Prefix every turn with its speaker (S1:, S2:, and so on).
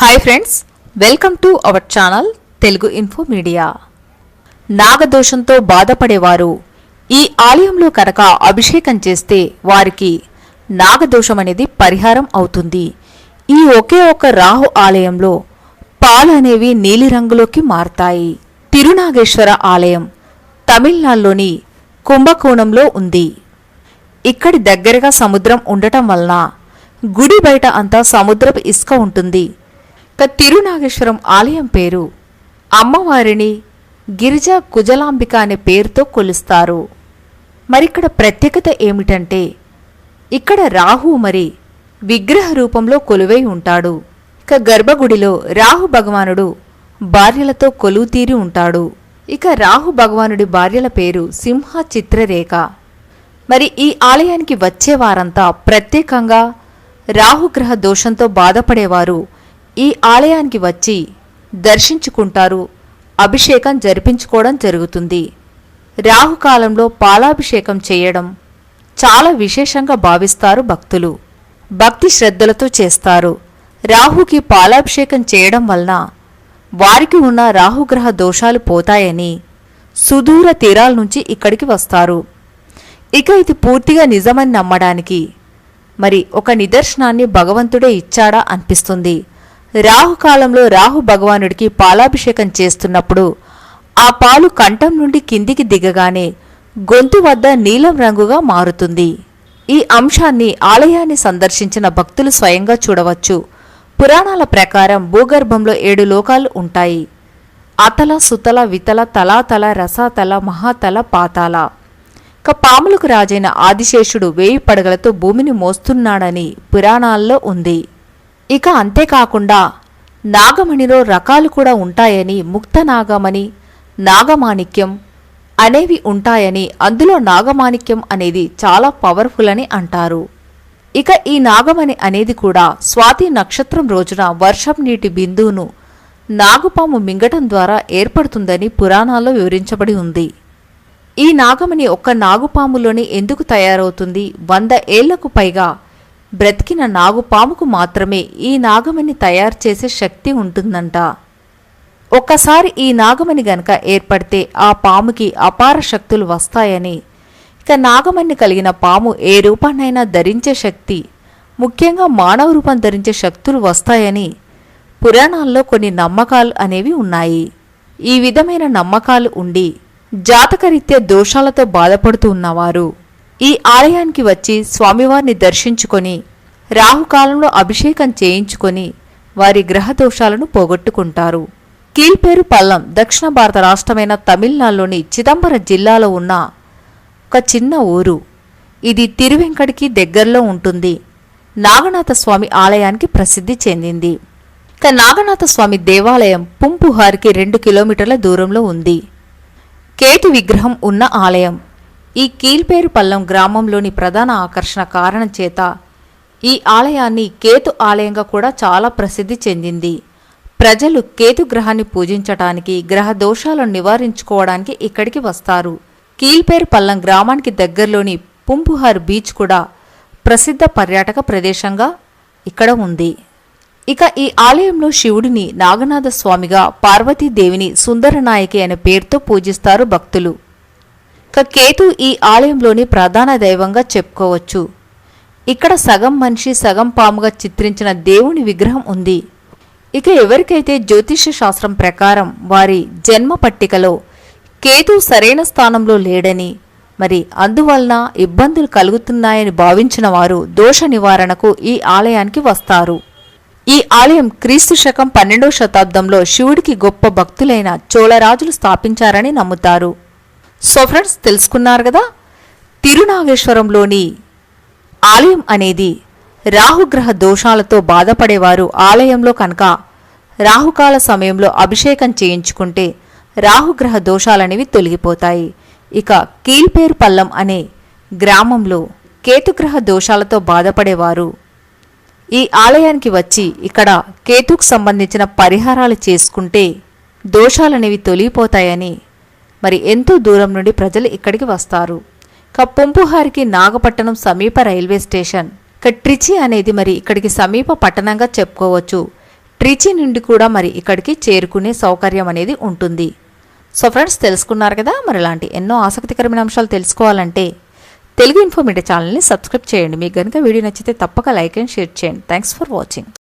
S1: Hi friends welcome to our channel Telugu info media నాగదోషంతో బాధపడేవారు ఈ ఆలయంలో కనుక అభిషేకం చేస్తే వారికి నాగదోషం అనేది పరిహారం అవుతుంది. ఈ ఒకే ఒక రాహు ఆలయంలో పాలు అనేవి నీలిరంగులోకి మారతాయి. తిరునాగేశ్వర ఆలయం తమిళనాడులోని కుంభకోణంలో ఉంది. ఇక్కడి దగ్గరగా సముద్రం ఉండటం వలన గుడి బయట అంతా సముద్రపు ఇసుక ఉంటుంది. తిరునాగేశ్వరం ఆలయం పేరు. అమ్మవారిని గిరిజా కుజలాంబిక అనే పేరుతో కొలుస్తారు. మరిక్కడ ప్రత్యేకత ఏమిటంటే ఇక్కడ రాహు మరి విగ్రహ రూపంలో కొలువై ఉంటాడు. ఇక గర్భగుడిలో రాహు భగవానుడు భార్యలతో కొలువుతీరి ఉంటాడు. ఇక రాహు భగవానుడి భార్యల పేరు సింహ చిత్రరేఖ మరి ఈ ఆలయానికి వచ్చే వారంతా ప్రత్యేకంగా రాహుగ్రహ దోషంతో బాధపడేవారు ఈ ఆలయానికి వచ్చి దర్శించుకుంటారు. అభిషేకం జరిపించుకోవడం జరుగుతుంది. రాహుకాలంలో పాలాభిషేకం చేయడం చాలా విశేషంగా భావిస్తారు భక్తులు. భక్తి శ్రద్ధలతో చేస్తారు. రాహుకి పాలాభిషేకం చేయడం వలన వారికి ఉన్న రాహుగ్రహ దోషాలు పోతాయని సుదూర తీరాల నుంచి ఇక్కడికి వస్తారు. ఇక ఇది పూర్తిగా నిజమని నమ్మడానికి మరి ఒక నిదర్శనాన్ని భగవంతుడే ఇచ్చాడా అనిపిస్తుంది. రాహుకాలంలో రాహు భగవానుడికి పాలాభిషేకం చేస్తున్నప్పుడు ఆ పాలు కంఠం నుండి కిందికి దిగగానే గొంతు వద్ద నీలం రంగుగా మారుతుంది. ఈ అంశాన్ని ఆలయాన్ని సందర్శించిన భక్తులు స్వయంగా చూడవచ్చు. పురాణాల ప్రకారం భూగర్భంలో ఏడు లోకాలు ఉంటాయి. అతల సుతల వితల తలాతల రసాతల మహాతల పాతాల. ఇక పాములకు రాజైన ఆదిశేషుడు వేయి పడగలతో భూమిని మోస్తున్నాడని పురాణాల్లో ఉంది. ఇక అంతేకాకుండా నాగమణిలో రకాలు కూడా ఉంటాయని ముక్త నాగమణి నాగమాణిక్యం అనేవి ఉంటాయని అందులో నాగమాణిక్యం అనేది చాలా పవర్ఫుల్ అని అంటారు. ఇక ఈ నాగమణి అనేది కూడా స్వాతి నక్షత్రం రోజున వర్షం నీటి బిందువును నాగుపాము మింగటం ద్వారా ఏర్పడుతుందని పురాణాల్లో వివరించబడి ఉంది. ఈ నాగమణి ఒక్క నాగుపాములోనే ఎందుకు తయారవుతుంది? వంద ఏళ్ళకు పైగా బ్రతికిన నాగుపాముకు మాత్రమే ఈ నాగమణి తయారు చేసే శక్తి ఉంటుందంట. ఒక్కసారి ఈ నాగమణి గనక ఏర్పడితే ఆ పాముకి అపార శక్తులు వస్తాయని. ఇక నాగమణి కలిగిన పాము ఏ రూపాన్నైనా ధరించే శక్తి ముఖ్యంగా మానవ రూపం ధరించే శక్తులు వస్తాయని పురాణాల్లో కొన్ని నమ్మకాలు అనేవి ఉన్నాయి. ఈ విధమైన నమ్మకాలు ఉండి జాతకరీత్యా దోషాలతో బాధపడుతూ ఉన్నవారు ఈ ఆలయానికి వచ్చి స్వామివారిని దర్శించుకొని రాహుకాలంలో అభిషేకం చేయించుకొని వారి గ్రహ దోషాలను పోగొట్టుకుంటారు. కీల్పేరు పల్లం దక్షిణ భారత రాష్ట్రమైన తమిళనాడులోని చిదంబరం జిల్లాలో ఉన్న ఒక చిన్న ఊరు. ఇది తిరువెంకటికి దగ్గరలో ఉంటుంది. నాగనాథ స్వామి ఆలయానికి ప్రసిద్ధి చెందింది. ఇక నాగనాథ స్వామి దేవాలయం పుంపుహార్కి రెండు కిలోమీటర్ల దూరంలో ఉంది. కేతు విగ్రహం ఉన్న ఆలయం. ఈ కీల్పేరుపల్లం గ్రామంలోని ప్రధాన ఆకర్షణ కారణం చేత ఈ ఆలయాన్ని కేతు ఆలయంగా కూడా చాలా ప్రసిద్ధి చెందింది. ప్రజలు కేతు గ్రహాన్ని పూజించటానికి గ్రహ దోషాలను నివారించుకోవడానికి ఇక్కడికి వస్తారు. కీల్పేరుపల్లం గ్రామానికి దగ్గరలోని పుంపుహార్ బీచ్ కూడా ప్రసిద్ధ పర్యాటక ప్రదేశంగా ఇక్కడ ఉంది. ఇక ఈ ఆలయంలో శివుడిని నాగనాథ స్వామిగా పార్వతీదేవిని సుందరనాయకి అనే పేరుతో పూజిస్తారు భక్తులు. కేతు ఈ ఆలయంలోని ప్రధాన దైవంగా చెప్పుకోవచ్చు. ఇక్కడ సగం మనిషి సగం పాముగా చిత్రించిన దేవుని విగ్రహం ఉంది. ఇక ఎవరికైతే జ్యోతిష్య శాస్త్రం ప్రకారం వారి జన్మ పట్టికలో కేతు సరైన స్థానంలో లేడని మరి అందువలన ఇబ్బందులు కలుగుతున్నాయని భావించిన వారు దోష నివారణకు ఈ ఆలయానికి వస్తారు. ఈ ఆలయం క్రీస్తు శకం పన్నెండవ శతాబ్దంలో శివుడికి గొప్ప భక్తులైన చోళరాజులు స్థాపించారని నమ్ముతారు. సో ఫ్రెండ్స్ తెలుసుకున్నారు కదా? తిరునాగేశ్వరంలోని ఆలయం అనేది రాహుగ్రహ దోషాలతో బాధపడేవారు ఆలయంలో కనుక రాహుకాల సమయంలో అభిషేకం చేయించుకుంటే రాహుగ్రహ దోషాలనేవి తొలగిపోతాయి. ఇక కీల్పేరు పల్లం అనే గ్రామంలో కేతుగ్రహ దోషాలతో బాధపడేవారు ఈ ఆలయానికి వచ్చి ఇక్కడ కేతుకు సంబంధించిన పరిహారాలు చేసుకుంటే దోషాలనేవి తొలిగిపోతాయని మరి ఎంతో దూరం నుండి ప్రజలు ఇక్కడికి వస్తారు. ఇక పొంపుహారికి నాగపట్టణం సమీప రైల్వే స్టేషన్. ఇక ట్రిచి అనేది మరి ఇక్కడికి సమీప పట్టణంగా చెప్పుకోవచ్చు. ట్రిచి నుండి కూడా మరి ఇక్కడికి చేరుకునే సౌకర్యం అనేది ఉంటుంది. సో ఫ్రెండ్స్ తెలుసుకున్నారు కదా? మరి ఇలాంటి ఎన్నో ఆసక్తికరమైన అంశాలు తెలుసుకోవాలంటే తెలుగు ఇన్ఫో మీడియా ఛానల్ని సబ్స్క్రైబ్ చేయండి. మీకు కనుక వీడియో నచ్చితే తప్పక లైక్ అండ్ షేర్ చేయండి. Thanks for watching